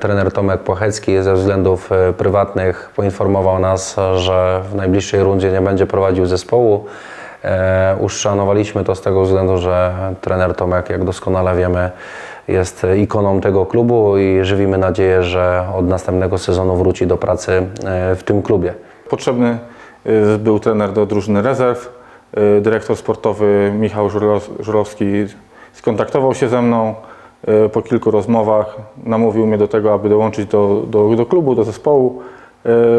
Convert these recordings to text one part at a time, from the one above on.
Trener Tomek Płachecki ze względów e, prywatnych poinformował nas, że w najbliższej rundzie nie będzie prowadził zespołu. E, Uszanowaliśmy to z tego względu, że trener Tomek, jak doskonale wiemy, jest ikoną tego klubu i żywimy nadzieję, że od następnego sezonu wróci do pracy e, w tym klubie. Potrzebny był trener do drużyny rezerw. Y, Dyrektor sportowy Michał Żurowski skontaktował się ze mną y, po kilku rozmowach. Namówił mnie do tego, aby dołączyć do, do, do klubu, do zespołu,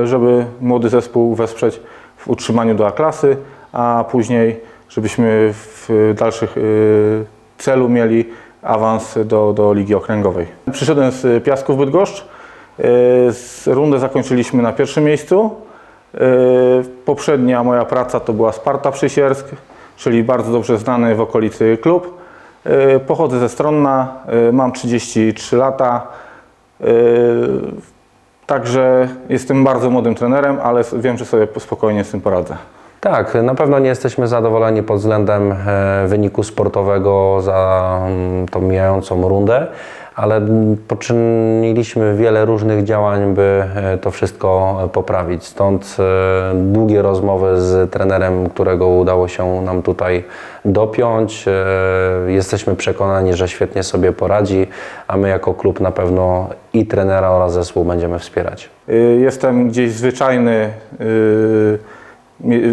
y, żeby młody zespół wesprzeć w utrzymaniu do A-klasy, a później, żebyśmy w dalszych y, celu mieli awans do, do Ligi Okręgowej. Przyszedłem z Piasków Bydgoszcz. Y, Rundę zakończyliśmy na pierwszym miejscu. Yy, Poprzednia moja praca to była Sparta Przysiersk, czyli bardzo dobrze znany w okolicy klub. Yy, Pochodzę ze Stronna, yy, mam 33 lata. Także jestem bardzo młodym trenerem, ale wiem, że sobie spokojnie z tym poradzę. Tak, na pewno nie jesteśmy zadowoleni pod względem e, wyniku sportowego za mm, tą mijającą rundę, ale poczyniliśmy wiele różnych działań, by e, to wszystko e, poprawić. Stąd długie rozmowy z trenerem, którego udało się nam tutaj dopiąć. Jesteśmy przekonani, że świetnie sobie poradzi, a my jako klub na pewno i trenera oraz zespół będziemy wspierać. Yy, Jestem gdzieś zwyczajny yy,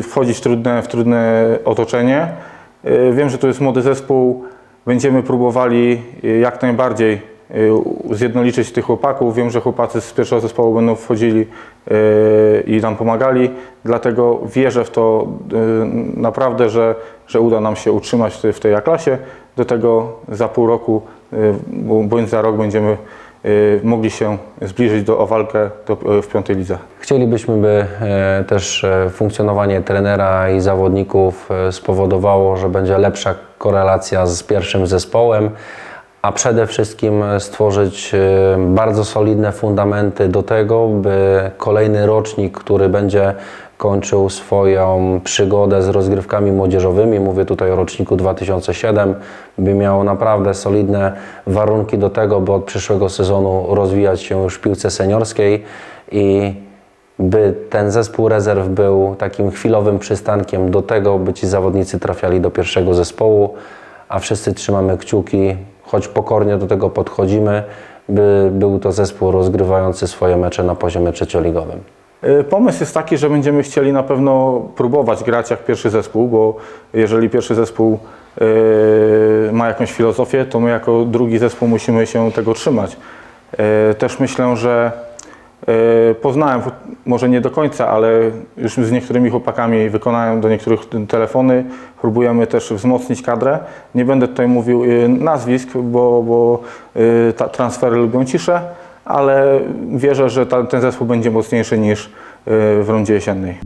wchodzić w trudne, w trudne otoczenie. Yy, Wiem, że to jest młody zespół. Będziemy próbowali yy, jak najbardziej yy, zjednoliczyć tych chłopaków. Wiem, że chłopacy z pierwszego zespołu będą wchodzili i nam pomagali. Dlatego wierzę w to naprawdę, że, że uda nam się utrzymać w tej, A-klasie. Do tego za pół roku bądź za rok będziemy mogli się zbliżyć do o walkę do, y, w piątej lidze. Chcielibyśmy, by e, też e, funkcjonowanie trenera i zawodników e, spowodowało, że będzie lepsza korelacja z pierwszym zespołem, a przede wszystkim e, stworzyć e, bardzo solidne fundamenty do tego, by kolejny rocznik, który będzie kończył swoją przygodę z rozgrywkami młodzieżowymi, mówię tutaj o roczniku 2007, by miał naprawdę solidne warunki do tego, by od przyszłego sezonu rozwijać się już w piłce seniorskiej i by ten zespół rezerw był takim chwilowym przystankiem do tego, by ci zawodnicy trafiali do pierwszego zespołu, a wszyscy trzymamy kciuki, choć pokornie do tego podchodzimy, by był to zespół rozgrywający swoje mecze na poziomie trzecioligowym. Y, Pomysł jest taki, że będziemy chcieli na pewno próbować grać jak pierwszy zespół, bo jeżeli pierwszy zespół y, ma jakąś filozofię, to my jako drugi zespół musimy się tego trzymać. Y, Też myślę, że poznałem, może nie do końca, ale już z niektórymi chłopakami wykonałem do niektórych telefony. Próbujemy też wzmocnić kadrę. Nie będę tutaj mówił y, nazwisk, bo, bo ta, transfery lubią ciszę, ale wierzę, że ta, ten zespół będzie mocniejszy niż w rundzie jesiennej.